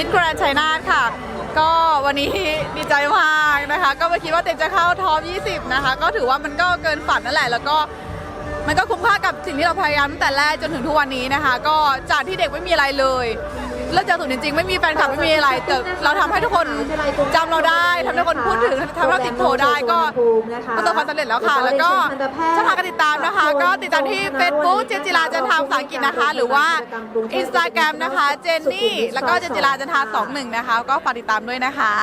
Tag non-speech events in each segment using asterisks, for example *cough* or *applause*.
มิดแกรนด์ชัยนาทค่ะ ก็วันนี้ดีใจมากนะคะ ก็ไม่คิดว่าเต็มจะเข้าท็อป 20 นะคะ ก็ถือว่ามันก็เกินฝันนั่นแหละ แล้วก็มันก็คุ้มค่ากับสิ่งที่เราพยายามตั้งแต่แรกจนถึงทุกวันนี้นะคะ ก็จากที่เด็กไม่มีอะไรเลยเลิกจากศูนย์จริงๆ ไม่มีแฟนคลับไม่มีอะไรแต่เราทำให้ทุกคนจำเราได้ทำให้ทุกคนพูดถึงทำให้เราติดโผได้ก็ประสบความสำเร็จแล้วค่ะ แล้วก็ช่องทางการติดตาม นะคะ ก็ติดตามที่ Facebook เจนจิราจันทาภาษาอังกฤษนะคะ หรือว่า Instagram นะคะ เจนนี่ แล้วก็เจนจิราจันทา21 นะคะ ก็ฝากติดตามด้วยนะคะ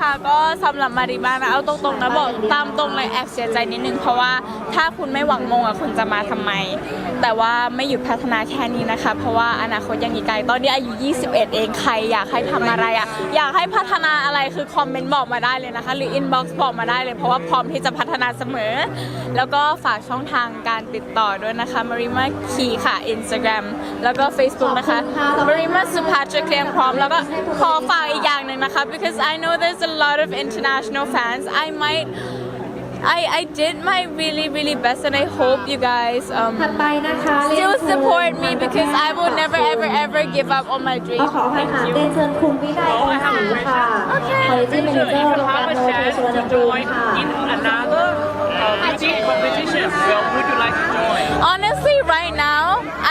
ค่ะก็สำหรับมาริมานะเอาตรงๆนะบอกตามตรงเลยแอบเสียใจนิดนึง เพราะว่าถ้าคุณไม่หวังมงอะคุณจะมาทำไม แต่ว่าไม่หยุดพัฒนาแค่นี้นะคะ เพราะว่าอนาคตยังอีกไกลตอนนี้อายุ 21 เองใครอยากให้ทำอะไรอะอยากให้พัฒนาอะไรคือคอมเมนต์บอกมาได้เลยนะคะ หรืออินบ็อกซ์บอกมาได้เลย เพราะว่าพร้อมที่จะพัฒนาเสมอ แล้วก็ฝากช่องทางการติดต่อด้วยนะคะมาริมาคีค่ะ Instagram แล้วก็ Facebook นะคะมาริมาสุภาจะเคลียงพร้อมแล้วก็ขอฝากอีกอย่างหนึ่งนะคะ because I know there's lot of international fans I might I I did my really really best and I hope you guys um ถัดไปนะคะ still support me because I will never ever ever give up on my ก็ dream ขอให้ thank ค่ะ you เรียนเชิญคุณวินัยองศรีค่ะ Quality Manager โรงแรมโนเทสวนภูมิค่ะ in another uh, beauty competition, well, would you like to join? Honestly, right now,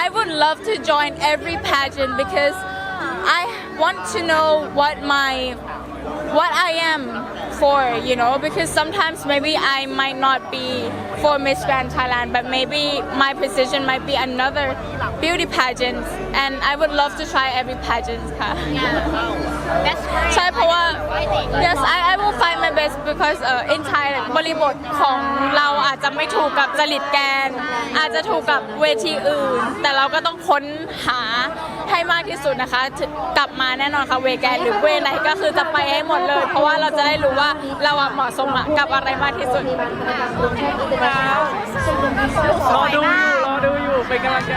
I would love to join every pageant because I want to know what my what I am for, you know, because sometimes maybe I might not be for Miss Grand Thailand, but maybe my position might be another beauty pageant, and I would love to try every pageant. *laughs* ค่ะ ใช่เพราะว่า yes I I Will find my best because uh, in Thai บริบทของเราอาจจะไม่ถูกกับจริตแกน อาจจะถูกกับเวทีอื่น แต่เราก็ต้องค้นหาให้มากที่สุดนะคะถึงกลับมาแน่นอนค่ะเวแกนหรือเวไหนก็คือจะไปให้หมดเลย เพราะว่าเราจะได้รู้ว่าเราอะเหมาะสมกับอะไรมากที่สุดกรุงเทพอินเตอร์เนชั่นแนลรอดูอยู่รอดูอยู่เป็นกำลังใจ